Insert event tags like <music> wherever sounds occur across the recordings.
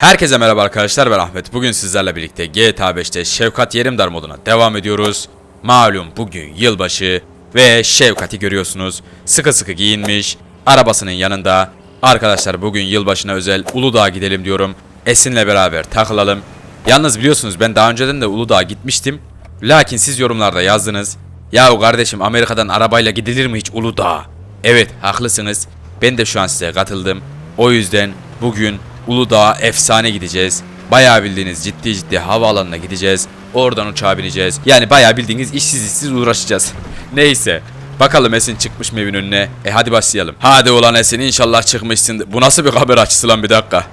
Herkese merhaba arkadaşlar ben Ahmet. Bugün sizlerle birlikte GTA 5'te Şevkat Yerimdar moduna devam ediyoruz. Malum bugün yılbaşı ve Şevkat'i görüyorsunuz. Sıkı sıkı giyinmiş, arabasının yanında. Arkadaşlar bugün yılbaşına özel Uludağ'a gidelim diyorum. Esin'le beraber takılalım. Yalnız biliyorsunuz ben daha önceden de Uludağ'a gitmiştim. Lakin siz yorumlarda yazdınız. Yahu kardeşim Amerika'dan arabayla gidilir mi hiç Uludağ'a? Evet haklısınız. Ben de şu an size katıldım. O yüzden bugün Uludağ'a efsane gideceğiz. Bayağı bildiğiniz ciddi ciddi havaalanına gideceğiz. Oradan uçağa bineceğiz. Yani bayağı bildiğiniz işsiz işsiz uğraşacağız. <laughs> Neyse. Bakalım Esin çıkmış mı evin önüne? E hadi başlayalım. Hadi ulan Esin inşallah çıkmışsın. Bu nasıl bir kamera açısı lan bir dakika.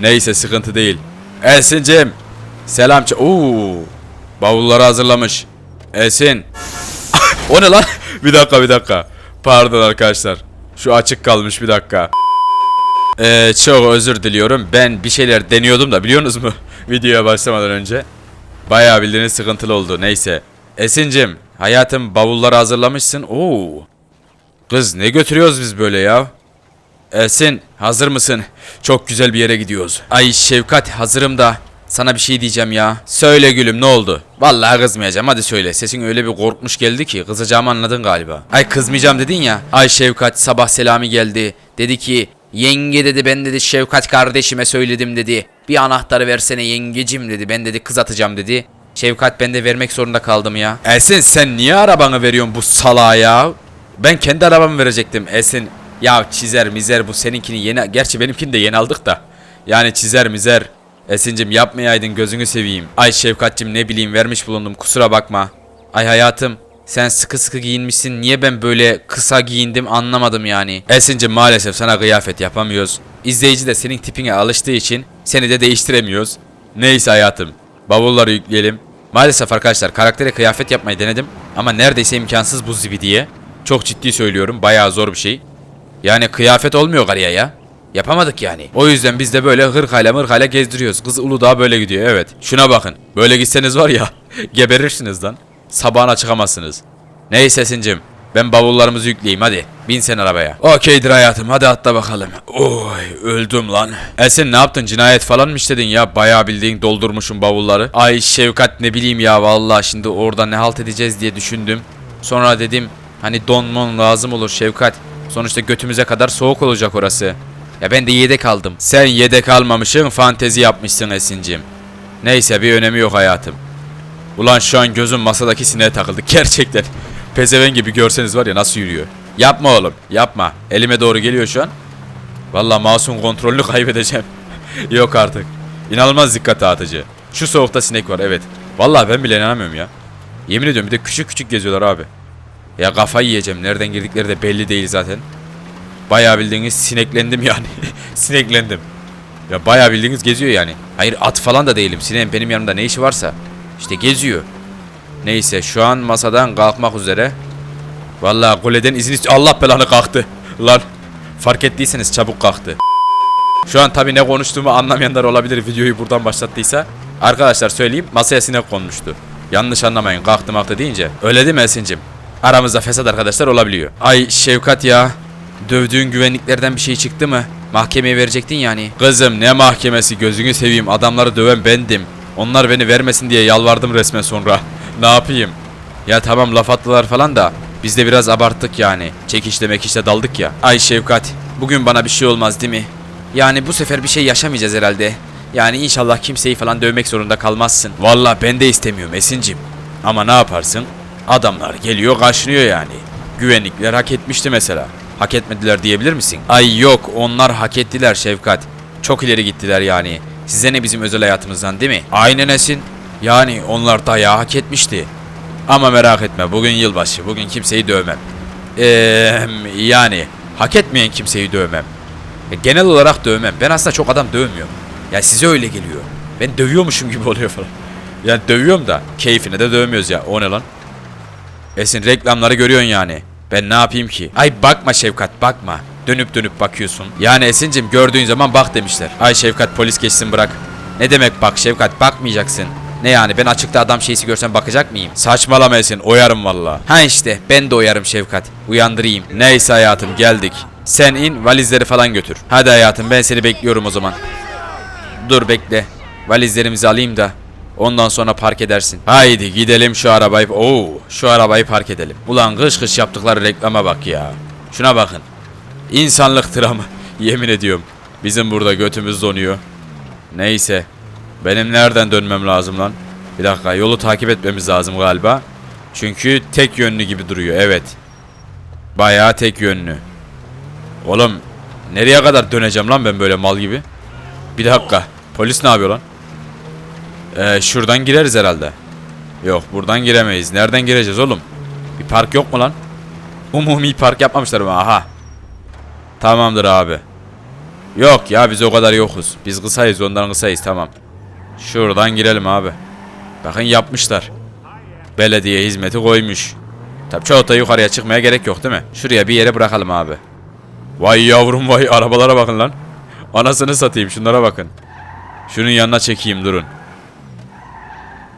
Neyse sıkıntı değil. Esin'cim. Selam. ç- Oo. Bavulları hazırlamış. Esin. <laughs> o ne lan? <laughs> bir dakika bir dakika. Pardon arkadaşlar. Şu açık kalmış bir dakika. Ee, çok özür diliyorum. Ben bir şeyler deniyordum da biliyorsunuz mu? <laughs> Videoya başlamadan önce. Bayağı bildiğiniz sıkıntılı oldu. Neyse. Esin'cim hayatım bavulları hazırlamışsın. Oo. Kız ne götürüyoruz biz böyle ya? Esin hazır mısın? Çok güzel bir yere gidiyoruz. Ay Şevkat hazırım da sana bir şey diyeceğim ya. Söyle gülüm ne oldu? Vallahi kızmayacağım hadi söyle. Sesin öyle bir korkmuş geldi ki kızacağımı anladın galiba. Ay kızmayacağım dedin ya. Ay Şevkat sabah Selami geldi. Dedi ki yenge dedi ben dedi Şevkat kardeşime söyledim dedi. Bir anahtarı versene yengecim dedi. Ben dedi kız atacağım dedi. Şevkat ben de vermek zorunda kaldım ya. Esin sen niye arabanı veriyorsun bu salağa ya? Ben kendi arabamı verecektim Esin. Ya çizer mizer bu seninkini yeni... Gerçi benimkini de yeni aldık da. Yani çizer mizer. Esin'cim yapmayaydın gözünü seveyim. Ay Şefkat'cim ne bileyim vermiş bulundum kusura bakma. Ay hayatım sen sıkı sıkı giyinmişsin. Niye ben böyle kısa giyindim anlamadım yani. Esin'cim maalesef sana kıyafet yapamıyoruz. İzleyici de senin tipine alıştığı için seni de değiştiremiyoruz. Neyse hayatım. Bavulları yükleyelim. Maalesef arkadaşlar karaktere kıyafet yapmayı denedim. Ama neredeyse imkansız bu zibidiye. Çok ciddi söylüyorum. Bayağı zor bir şey. Yani kıyafet olmuyor karıya ya. Yapamadık yani. O yüzden biz de böyle hırkayla mırkayla gezdiriyoruz. Kız Uludağ böyle gidiyor evet. Şuna bakın. Böyle gitseniz var ya <laughs> geberirsiniz lan. Sabahına çıkamazsınız. Neyse Sincim. Ben bavullarımızı yükleyeyim hadi. Bin sen arabaya. Okeydir hayatım hadi atla bakalım. Oy öldüm lan. Esin ne yaptın cinayet falan mı işledin ya? Bayağı bildiğin doldurmuşum bavulları. Ay Şevkat ne bileyim ya vallahi şimdi orada ne halt edeceğiz diye düşündüm. Sonra dedim hani don mon lazım olur Şevkat. Sonuçta götümüze kadar soğuk olacak orası. Ya ben de yedek aldım. Sen yedek almamışsın fantezi yapmışsın Esin'cim. Neyse bir önemi yok hayatım. Ulan şu an gözüm masadaki sineğe takıldı gerçekten. Pezeven gibi görseniz var ya nasıl yürüyor. Yapma oğlum yapma. Elime doğru geliyor şu an. Vallahi masum kontrolünü <laughs> kaybedeceğim. yok artık. İnanılmaz dikkat dağıtıcı. Şu soğukta sinek var evet. Vallahi ben bile inanamıyorum ya. Yemin ediyorum bir de küçük küçük geziyorlar abi. Ya kafayı yiyeceğim. Nereden girdikleri de belli değil zaten. Bayağı bildiğiniz sineklendim yani. <laughs> sineklendim. Ya bayağı bildiğiniz geziyor yani. Hayır at falan da değilim. Sineğin benim yanımda ne işi varsa. İşte geziyor. Neyse şu an masadan kalkmak üzere. Vallahi kuleden izin istiyor. Allah belanı kalktı. Lan. Fark ettiyseniz çabuk kalktı. Şu an tabii ne konuştuğumu anlamayanlar olabilir videoyu buradan başlattıysa. Arkadaşlar söyleyeyim masaya sinek konmuştu. Yanlış anlamayın kalktı maktı deyince. Öyle değil mi Esin'cim? Aramızda fesat arkadaşlar olabiliyor. Ay Şevkat ya. Dövdüğün güvenliklerden bir şey çıktı mı? Mahkemeye verecektin yani. Kızım ne mahkemesi gözünü seveyim adamları döven bendim. Onlar beni vermesin diye yalvardım resmen sonra. ne yapayım? Ya tamam laf attılar falan da biz de biraz abarttık yani. Çekişle mekişle daldık ya. Ay Şevkat bugün bana bir şey olmaz değil mi? Yani bu sefer bir şey yaşamayacağız herhalde. Yani inşallah kimseyi falan dövmek zorunda kalmazsın. Valla ben de istemiyorum Esin'cim. Ama ne yaparsın? Adamlar geliyor kaşınıyor yani. Güvenlikler hak etmişti mesela. Hak etmediler diyebilir misin? Ay yok onlar hak ettiler Şevkat. Çok ileri gittiler yani. Size ne bizim özel hayatımızdan değil mi? Aynen Esin. Yani onlar dayağı hak etmişti. Ama merak etme bugün yılbaşı. Bugün kimseyi dövmem. Eee yani hak etmeyen kimseyi dövmem. Ya genel olarak dövmem. Ben aslında çok adam dövmüyorum. Ya size öyle geliyor. Ben dövüyormuşum gibi <laughs> oluyor falan. Yani dövüyorum da keyfine de dövmüyoruz ya. O ne lan? Esin reklamları görüyorsun yani. Ben ne yapayım ki? Ay bakma Şevkat bakma. Dönüp dönüp bakıyorsun. Yani Esin'cim gördüğün zaman bak demişler. Ay Şevkat polis geçsin bırak. Ne demek bak Şevkat bakmayacaksın. Ne yani ben açıkta adam şeysi görsem bakacak mıyım? Saçmalama Esin oyarım valla. Ha işte ben de oyarım Şevkat. Uyandırayım. Neyse hayatım geldik. Sen in valizleri falan götür. Hadi hayatım ben seni bekliyorum o zaman. Dur bekle. Valizlerimizi alayım da. Ondan sonra park edersin. Haydi gidelim şu arabayı. Oo, şu arabayı park edelim. Ulan kış kış yaptıkları reklama bak ya. Şuna bakın. İnsanlık dramı. Yemin ediyorum. Bizim burada götümüz donuyor. Neyse. Benim nereden dönmem lazım lan? Bir dakika yolu takip etmemiz lazım galiba. Çünkü tek yönlü gibi duruyor evet. Bayağı tek yönlü. Oğlum nereye kadar döneceğim lan ben böyle mal gibi? Bir dakika. Polis ne yapıyor lan? Ee, şuradan gireriz herhalde. Yok buradan giremeyiz. Nereden gireceğiz oğlum? Bir park yok mu lan? Umumi park yapmamışlar mı? Aha. Tamamdır abi. Yok ya biz o kadar yokuz. Biz kısayız ondan kısayız tamam. Şuradan girelim abi. Bakın yapmışlar. Belediye hizmeti koymuş. Tabii çok da yukarıya çıkmaya gerek yok değil mi? Şuraya bir yere bırakalım abi. Vay yavrum vay arabalara bakın lan. Anasını satayım şunlara bakın. Şunun yanına çekeyim durun.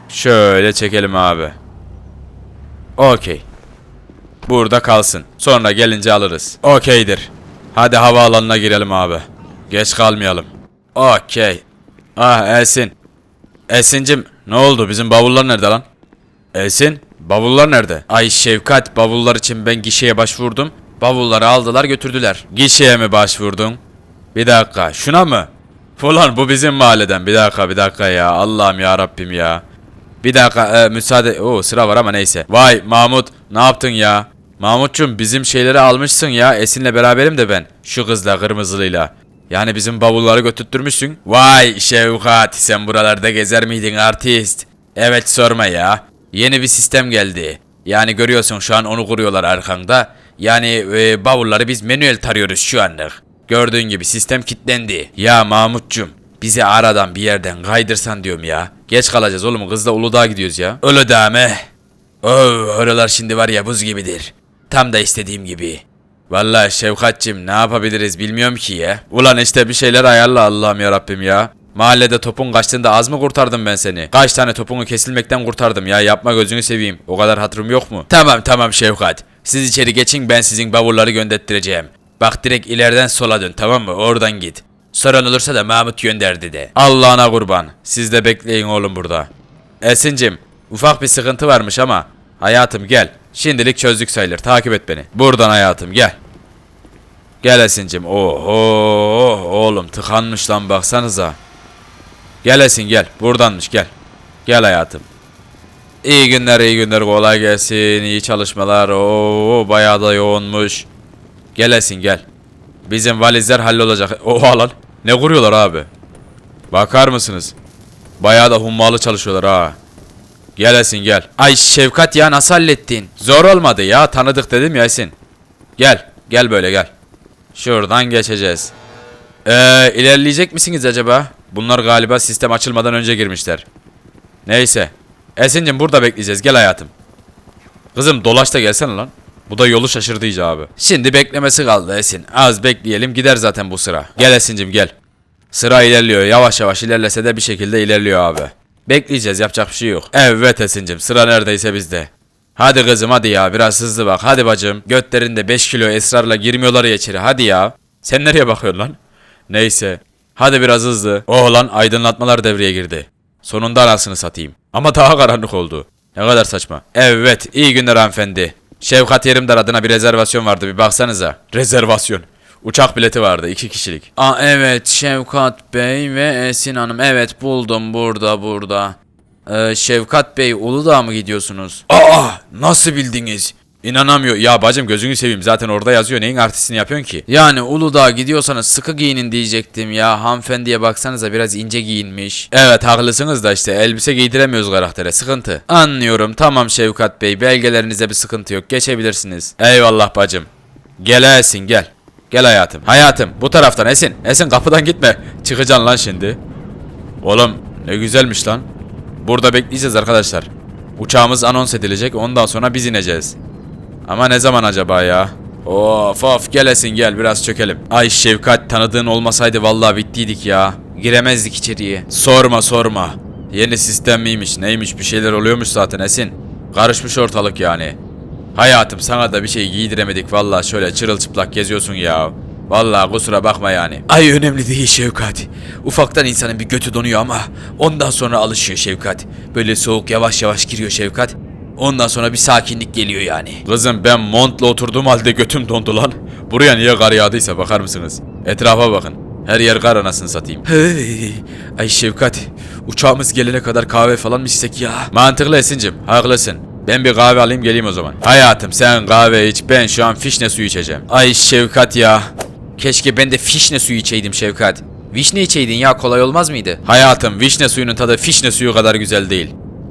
Şöyle çekelim abi. Okey. Burada kalsın. Sonra gelince alırız. Okeydir. Hadi havaalanına girelim abi. Geç kalmayalım. Okey. Ah Esin. Esin'cim ne oldu? Bizim bavullar nerede lan? Esin, bavullar nerede? Ay Şevkat, bavullar için ben gişeye başvurdum. Bavulları aldılar götürdüler. Gişeye mi başvurdun? Bir dakika, şuna mı? Ulan bu bizim mahalleden. Bir dakika, bir dakika ya. Allah'ım ya Rabbim ya. Bir dakika, e, müsaade. Oo sıra var ama neyse. Vay Mahmut, ne yaptın ya? Mahmutçum bizim şeyleri almışsın ya. Esin'le beraberim de ben. Şu kızla kırmızılıyla. Yani bizim bavulları götürtmüşsün. Vay Şevkat sen buralarda gezer miydin artist? Evet sorma ya. Yeni bir sistem geldi. Yani görüyorsun şu an onu kuruyorlar arkanda. Yani e, bavulları biz manuel tarıyoruz şu anlık. Gördüğün gibi sistem kilitlendi. Ya Mahmutcum bizi aradan bir yerden kaydırsan diyorum ya. Geç kalacağız oğlum kızla Uludağ'a gidiyoruz ya. Uludağ mı? Oo, oralar şimdi var ya buz gibidir. Tam da istediğim gibi. Vallahi Şevkatçim ne yapabiliriz bilmiyorum ki ya. Ulan işte bir şeyler ayarla Allah'ım ya Rabbim ya. Mahallede topun kaçtığında az mı kurtardım ben seni? Kaç tane topunu kesilmekten kurtardım ya yapma gözünü seveyim. O kadar hatırım yok mu? Tamam tamam Şevkat. Siz içeri geçin ben sizin bavulları gönderttireceğim. Bak direkt ileriden sola dön tamam mı? Oradan git. Soran olursa da Mahmut gönderdi de. Allah'ına kurban. Siz de bekleyin oğlum burada. Esin'cim ufak bir sıkıntı varmış ama hayatım gel. Şimdilik çözdük sayılır. Takip et beni. Buradan hayatım gel. Gel Esin'cim. Oho oğlum tıkanmış lan baksanıza. Gel Esin gel. Buradanmış gel. Gel hayatım. İyi günler iyi günler kolay gelsin. iyi çalışmalar. Oo bayağı da yoğunmuş. Gel Esin gel. Bizim valizler hallolacak. Oha lan. Ne kuruyorlar abi? Bakar mısınız? Bayağı da hummalı çalışıyorlar ha. Gel Esin gel. Ay Şevkat ya nasıl hallettin? Zor olmadı ya tanıdık dedim ya Esin. Gel. Gel böyle gel. Şuradan geçeceğiz. Ee, ilerleyecek misiniz acaba? Bunlar galiba sistem açılmadan önce girmişler. Neyse. Esin'cim burada bekleyeceğiz. Gel hayatım. Kızım dolaş da gelsene lan. Bu da yolu şaşırdı iyice abi. Şimdi beklemesi kaldı Esin. Az bekleyelim gider zaten bu sıra. Gel Esin'cim gel. Sıra ilerliyor. Yavaş yavaş ilerlese de bir şekilde ilerliyor abi. Bekleyeceğiz yapacak bir şey yok. Evet Esin'cim sıra neredeyse bizde. Hadi kızım hadi ya biraz hızlı bak. Hadi bacım. Götlerinde 5 kilo esrarla girmiyorlar ya içeri. Hadi ya. Sen nereye bakıyorsun lan? Neyse. Hadi biraz hızlı. Oh lan aydınlatmalar devreye girdi. Sonunda anasını satayım. Ama daha karanlık oldu. Ne kadar saçma. Evet iyi günler hanımefendi. Şevkat Yerimdar adına bir rezervasyon vardı bir baksanıza. Rezervasyon. Uçak bileti vardı iki kişilik. Aa evet Şevkat Bey ve Esin Hanım. Evet buldum burada burada. Ee, Şevkat Bey Uludağ mı gidiyorsunuz? Aa nasıl bildiniz? İnanamıyor. Ya bacım gözünü seveyim zaten orada yazıyor. Neyin artistini yapıyorsun ki? Yani Uludağ gidiyorsanız sıkı giyinin diyecektim ya. Hanımefendiye baksanıza biraz ince giyinmiş. Evet haklısınız da işte elbise giydiremiyoruz karaktere. Sıkıntı. Anlıyorum. Tamam Şevkat Bey. Belgelerinizde bir sıkıntı yok. Geçebilirsiniz. Eyvallah bacım. Gel Esin gel. Gel hayatım. Hayatım bu taraftan Esin. Esin kapıdan gitme. Çıkacaksın lan şimdi. Oğlum ne güzelmiş lan. Burada bekleyeceğiz arkadaşlar. Uçağımız anons edilecek. Ondan sonra biz ineceğiz. Ama ne zaman acaba ya? Of of gelesin gel biraz çökelim. Ay Şevkat tanıdığın olmasaydı vallahi bittiydik ya. Giremezdik içeriye. Sorma sorma. Yeni sistem miymiş neymiş bir şeyler oluyormuş zaten Esin. Karışmış ortalık yani. Hayatım sana da bir şey giydiremedik vallahi şöyle çırılçıplak geziyorsun ya. Vallahi kusura bakma yani. Ay önemli değil Şevkat. Ufaktan insanın bir götü donuyor ama ondan sonra alışıyor Şevkat. Böyle soğuk yavaş yavaş giriyor Şevkat. Ondan sonra bir sakinlik geliyor yani. Kızım ben montla oturduğum halde götüm dondu lan. Buraya niye kar yağdıysa bakar mısınız? Etrafa bakın. Her yer kar anasını satayım. Hey, ay Şevkat. Uçağımız gelene kadar kahve falan mı içsek ya? Mantıklı Esin'cim. Haklısın. Ben bir kahve alayım geleyim o zaman. Hayatım sen kahve iç ben şu an fişne suyu içeceğim. Ay Şevkat ya. Keşke ben de fişne suyu içeydim Şevkat. Vişne içeydin ya kolay olmaz mıydı? Hayatım vişne suyunun tadı fişne suyu kadar güzel değil.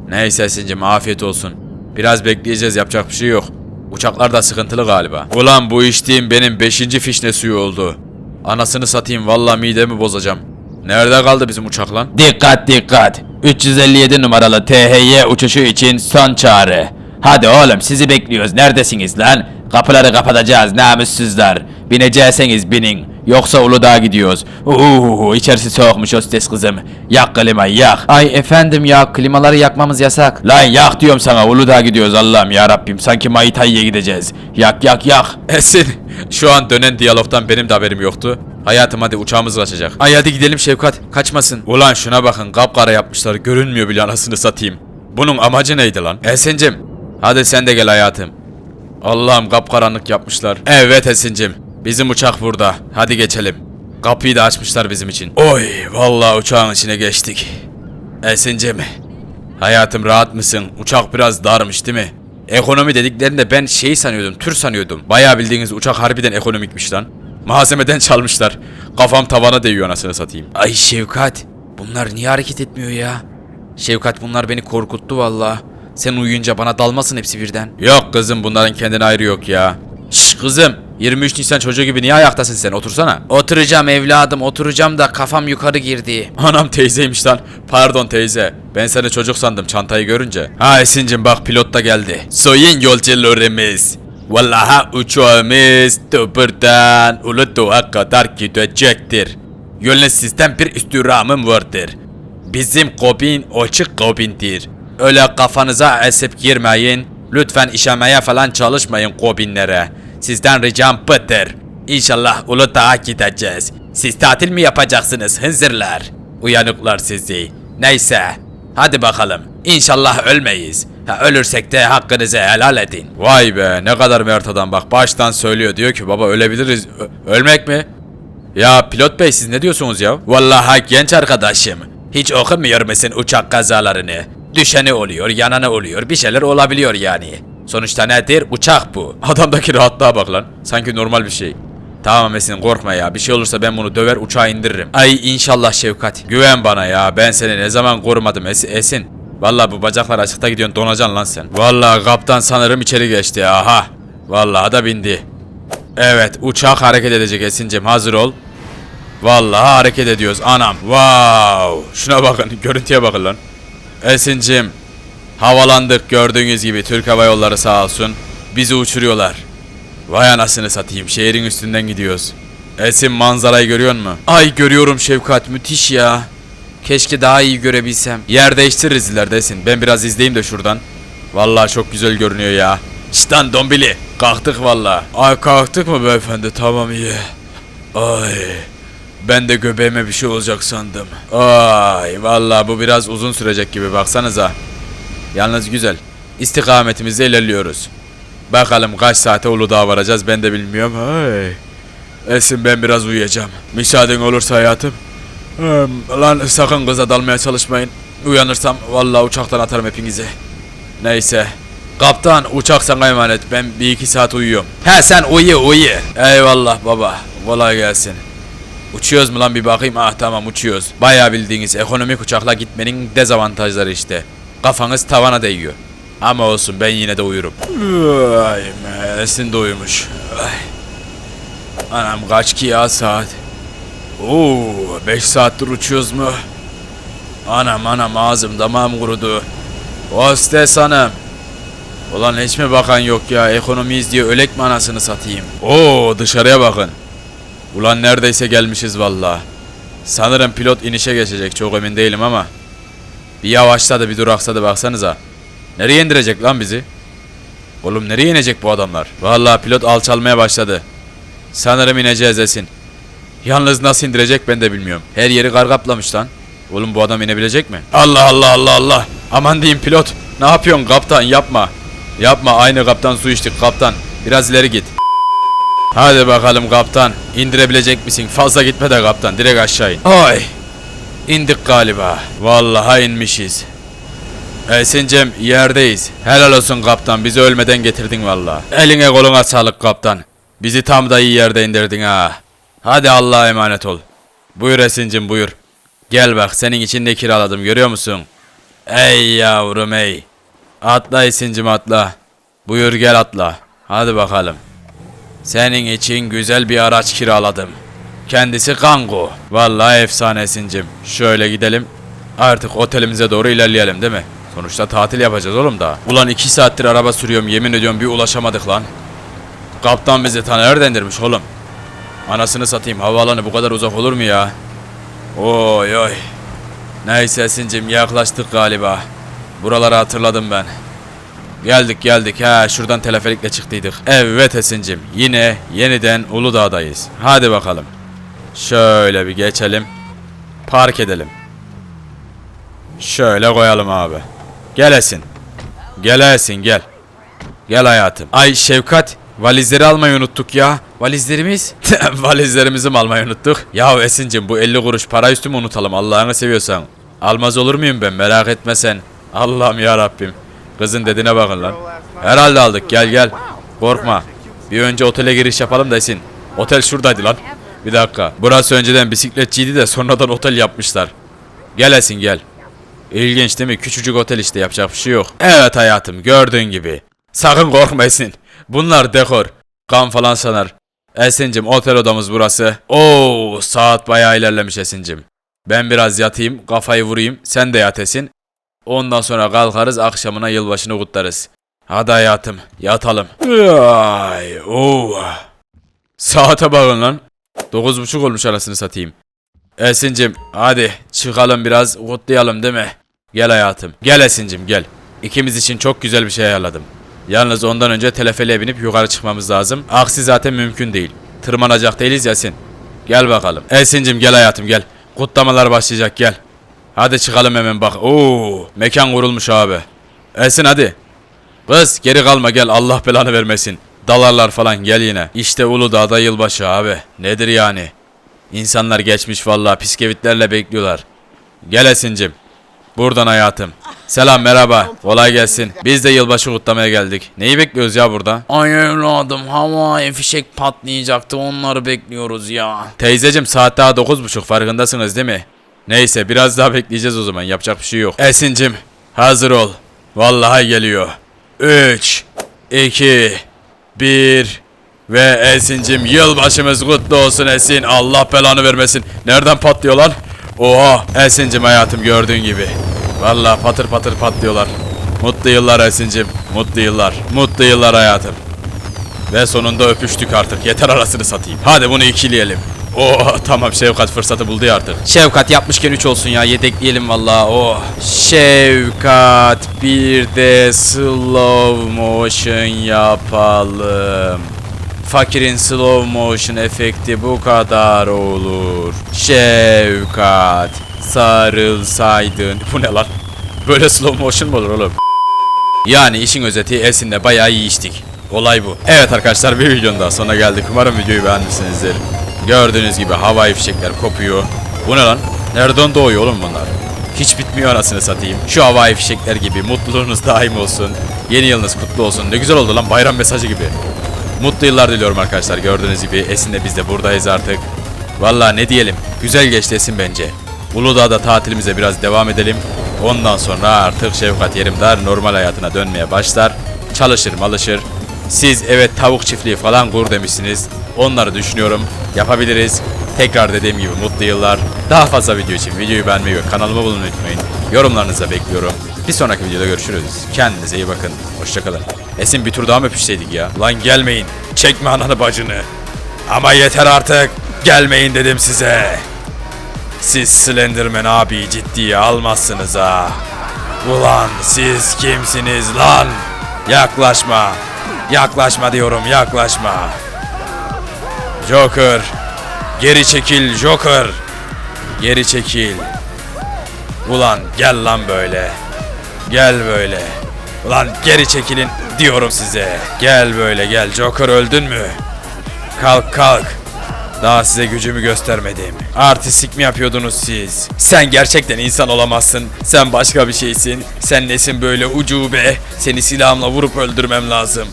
Neyse Esin'cim afiyet olsun. Biraz bekleyeceğiz yapacak bir şey yok. Uçaklar da sıkıntılı galiba. Ulan bu içtiğim benim 5. fişne suyu oldu. Anasını satayım valla midemi bozacağım. Nerede kaldı bizim uçak lan? Dikkat dikkat. 357 numaralı THY uçuşu için son çağrı. Hadi oğlum sizi bekliyoruz. Neredesiniz lan? Kapıları kapatacağız namussuzlar. Binecekseniz binin. Yoksa Uludağ'a gidiyoruz. Uuu içerisi soğukmuş hostes kızım. Yak klimayı yak. Ay efendim ya klimaları yakmamız yasak. Lan yak diyorum sana Uludağ'a gidiyoruz Allah'ım ya Rabbim. Sanki Maytay'ya gideceğiz. Yak yak yak. <laughs> Esin şu an dönen diyalogtan benim de haberim yoktu. Hayatım hadi uçağımız kaçacak. Ay hadi gidelim Şevkat kaçmasın. Ulan şuna bakın kapkara yapmışlar görünmüyor bile anasını satayım. Bunun amacı neydi lan? Esin'cim hadi sen de gel hayatım. Allah'ım kapkaranlık yapmışlar. Evet Esin'cim bizim uçak burada. Hadi geçelim. Kapıyı da açmışlar bizim için. Oy vallahi uçağın içine geçtik. Esin'cim hayatım rahat mısın? Uçak biraz darmış değil mi? Ekonomi dediklerinde ben şey sanıyordum, tür sanıyordum. Bayağı bildiğiniz uçak harbiden ekonomikmiş lan. Malzemeden çalmışlar. Kafam tavana değiyor anasını satayım. Ay Şevkat, bunlar niye hareket etmiyor ya? Şevkat bunlar beni korkuttu valla. Sen uyuyunca bana dalmasın hepsi birden. Yok kızım bunların kendine ayrı yok ya. Şş kızım 23 Nisan çocuğu gibi niye ayaktasın sen otursana. Oturacağım evladım oturacağım da kafam yukarı girdi. Anam teyzeymiş lan. Pardon teyze. Ben seni çocuk sandım çantayı görünce. Ha Esin'cim bak pilot da geldi. Soyun yolcularımız. Vallahi uçağımız buradan Uludağ'a kadar gidecektir. Yolun sistem bir üstüramım vardır. Bizim kabin açık kabindir. Öyle kafanıza esip girmeyin. Lütfen işemeye falan çalışmayın kabinlere. Sizden ricam budur. İnşallah Uludağ'a gideceğiz. Siz tatil mi yapacaksınız hınzırlar? Uyanıklar sizi. Neyse. Hadi bakalım. İnşallah ölmeyiz. Ha, ölürsek de hakkınızı helal edin. Vay be ne kadar mert adam bak baştan söylüyor. Diyor ki baba ölebiliriz. Ö- ölmek mi? Ya pilot bey siz ne diyorsunuz ya? Vallahi genç arkadaşım. Hiç okumuyor musun uçak kazalarını? Düşeni oluyor, yananı oluyor, bir şeyler olabiliyor yani. Sonuçta nedir? Uçak bu. <laughs> Adamdaki rahatlığa bak lan. Sanki normal bir şey. Tamam Esin korkma ya. Bir şey olursa ben bunu döver uçağa indiririm. Ay inşallah Şevkat. Güven bana ya. Ben seni ne zaman korumadım Es- Esin. Vallahi bu bacaklar açıkta gidiyorsun donacaksın lan sen. Vallahi kaptan sanırım içeri geçti. Aha. Vallahi da bindi. Evet uçak hareket edecek Esin'cim hazır ol. Vallahi hareket ediyoruz anam. Wow. Şuna bakın görüntüye bakın lan. Esin'cim havalandık gördüğünüz gibi Türk Hava Yolları sağ olsun. Bizi uçuruyorlar. Vay anasını satayım şehrin üstünden gidiyoruz. Esin manzarayı görüyor musun? Ay görüyorum Şevkat müthiş ya. Keşke daha iyi görebilsem. Yer değiştiririz ileride Esin. Ben biraz izleyeyim de şuradan. Vallahi çok güzel görünüyor ya. Şştan dombili. Kalktık vallahi. Ay kalktık mı beyefendi? Tamam iyi. Ay. Ben de göbeğime bir şey olacak sandım. Ay vallahi bu biraz uzun sürecek gibi baksanıza. Yalnız güzel. İstikametimizde ilerliyoruz. Bakalım kaç saate Uludağ'a varacağız ben de bilmiyorum. Ay. Esin ben biraz uyuyacağım. Müsaaden olursa hayatım. Hmm, lan sakın kıza dalmaya çalışmayın. Uyanırsam vallahi uçaktan atarım hepinizi. Neyse. Kaptan uçak sana emanet. Ben bir iki saat uyuyorum. He sen uyu uyu. Eyvallah baba. Kolay gelsin. Uçuyoruz mu lan bir bakayım. Ah tamam uçuyoruz. Bayağı bildiğiniz ekonomik uçakla gitmenin dezavantajları işte. Kafanız tavana değiyor. Ama olsun ben yine de uyurum. Ay Esin de uyumuş. Ay. Anam kaç ki ya saat? Oo 5 saattir uçuyoruz mu? Anam anam ağzım damağım kurudu. Hostes hanım. Ulan hiç mi bakan yok ya ekonomiyiz diye ölek mi anasını satayım? Oo dışarıya bakın. Ulan neredeyse gelmişiz valla. Sanırım pilot inişe geçecek çok emin değilim ama. Bir yavaşladı bir duraksadı baksanıza. Nereye indirecek lan bizi? Oğlum nereye inecek bu adamlar? Valla pilot alçalmaya başladı. Sanırım ineceğiz Esin. Yalnız nasıl indirecek ben de bilmiyorum. Her yeri kar kaplamış lan. Oğlum bu adam inebilecek mi? Allah Allah Allah Allah. Aman diyeyim pilot. Ne yapıyorsun kaptan yapma. Yapma aynı kaptan su içtik kaptan. Biraz ileri git. Hadi bakalım kaptan. İndirebilecek misin? Fazla gitme de kaptan. Direkt aşağı in. Ay. İndik galiba. Vallahi inmişiz. Esin'cem yerdeyiz. Helal olsun kaptan. Bizi ölmeden getirdin vallahi. Eline koluna sağlık kaptan. Bizi tam da iyi yerde indirdin ha. Hadi Allah'a emanet ol. Buyur Esin'cim buyur. Gel bak senin için ne kiraladım görüyor musun? Ey yavrum ey. Atla Esin'cim atla. Buyur gel atla. Hadi bakalım. Senin için güzel bir araç kiraladım. Kendisi Kango. Vallahi efsanesincim. Şöyle gidelim. Artık otelimize doğru ilerleyelim değil mi? Sonuçta tatil yapacağız oğlum da. Ulan iki saattir araba sürüyorum yemin ediyorum bir ulaşamadık lan. Kaptan bizi ta nereden indirmiş oğlum? Anasını satayım havaalanı bu kadar uzak olur mu ya? Oy oy. Neyse Esin'cim yaklaştık galiba. Buraları hatırladım ben. Geldik geldik ha şuradan teleferikle çıktıydık. Evet Esin'cim yine yeniden Uludağ'dayız. Hadi bakalım. Şöyle bir geçelim. Park edelim. Şöyle koyalım abi. Gel Esin. Gel Esin gel. Gel hayatım. Ay Şevkat valizleri almayı unuttuk ya. Valizlerimiz? <laughs> Valizlerimizi mi almayı unuttuk? Ya Esin'cim bu 50 kuruş para üstü mü unutalım Allah'ını seviyorsan. Almaz olur muyum ben merak etme sen. Allah'ım ya Rabbim. Kızın dediğine bakın lan. Herhalde aldık gel gel. Korkma. Bir önce otele giriş yapalım da Esin. Otel şuradaydı lan. Bir dakika. Burası önceden bisikletçiydi de sonradan otel yapmışlar. Gel Esin gel. İlginç değil mi? Küçücük otel işte yapacak bir şey yok. Evet hayatım gördüğün gibi. Sakın korkma Esin. Bunlar dekor. Kan falan sanar. Esin'cim otel odamız burası. Oo saat bayağı ilerlemiş Esin'cim. Ben biraz yatayım kafayı vurayım sen de yat Esin. Ondan sonra kalkarız akşamına yılbaşını kutlarız. Hadi hayatım yatalım. Ay, oo. Saate bakın lan. Dokuz buçuk olmuş anasını satayım. Esin'cim hadi çıkalım biraz kutlayalım değil mi? Gel hayatım. Gel Esin'cim gel. İkimiz için çok güzel bir şey ayarladım. Yalnız ondan önce teleferiğe binip yukarı çıkmamız lazım. Aksi zaten mümkün değil. Tırmanacak değiliz Esin. Gel bakalım. Esin'cim gel hayatım gel. Kutlamalar başlayacak gel. Hadi çıkalım hemen bak. Oo, mekan kurulmuş abi. Esin hadi. Kız geri kalma gel Allah belanı vermesin. Dalarlar falan gel yine. İşte Uludağ'da yılbaşı abi. Nedir yani? İnsanlar geçmiş vallahi piskevitlerle bekliyorlar. Gel Esin'cim. Buradan hayatım. Selam merhaba. Kolay gelsin. Biz de yılbaşı kutlamaya geldik. Neyi bekliyoruz ya burada? Ay evladım havai fişek patlayacaktı onları bekliyoruz ya. Teyzecim saat daha 9.30 farkındasınız değil mi? Neyse biraz daha bekleyeceğiz o zaman yapacak bir şey yok. Esin'cim hazır ol. Vallahi geliyor. 3 2 1 ve Esin'cim yılbaşımız kutlu olsun Esin. Allah belanı vermesin. Nereden patlıyor lan? Oha Esin'cim hayatım gördüğün gibi. Vallahi patır patır patlıyorlar. Mutlu yıllar Esin'cim. Mutlu yıllar. Mutlu yıllar hayatım. Ve sonunda öpüştük artık. Yeter arasını satayım. Hadi bunu ikileyelim. Oh tamam Şevkat fırsatı buldu ya artık. Şevkat yapmışken 3 olsun ya yedekleyelim valla. Oh. Şevkat bir de slow motion yapalım. Fakirin slow motion efekti bu kadar olur. Şevkat sarılsaydın. Bu ne lan? Böyle slow motion mu olur oğlum? Yani işin özeti Esin'le bayağı iyi içtik. Olay bu. Evet arkadaşlar bir videonun daha sonuna geldik. Umarım videoyu beğenmişsinizdir. Gördüğünüz gibi havai fişekler kopuyor. Bu ne lan? Nereden doğuyor oğlum bunlar? Hiç bitmiyor anasını satayım. Şu havai fişekler gibi mutluluğunuz daim olsun. Yeni yılınız kutlu olsun. Ne güzel oldu lan bayram mesajı gibi. Mutlu yıllar diliyorum arkadaşlar. Gördüğünüz gibi Esin'le biz de buradayız artık. Vallahi ne diyelim. Güzel geçti Esin bence. Uludağ'da tatilimize biraz devam edelim. Ondan sonra artık Şevkat Yerimdar normal hayatına dönmeye başlar. Çalışır malışır. Siz evet tavuk çiftliği falan kur demişsiniz. Onları düşünüyorum. Yapabiliriz. Tekrar dediğim gibi mutlu yıllar. Daha fazla video için videoyu beğenmeyi ve kanalıma abone unutmayın. Yorumlarınızı bekliyorum. Bir sonraki videoda görüşürüz. Kendinize iyi bakın. Hoşçakalın. Esin bir tur daha mı öpüşseydik ya? Lan gelmeyin. Çekme ananı bacını. Ama yeter artık. Gelmeyin dedim size. Siz Slenderman abi ciddiye almazsınız ha. Ulan siz kimsiniz lan? Yaklaşma. Yaklaşma diyorum yaklaşma. Joker. Geri çekil Joker. Geri çekil. Ulan gel lan böyle. Gel böyle. Ulan geri çekilin diyorum size. Gel böyle gel. Joker öldün mü? Kalk kalk. Daha size gücümü göstermedim. Artistlik mi yapıyordunuz siz? Sen gerçekten insan olamazsın. Sen başka bir şeysin. Sen nesin böyle ucube? Seni silahımla vurup öldürmem lazım.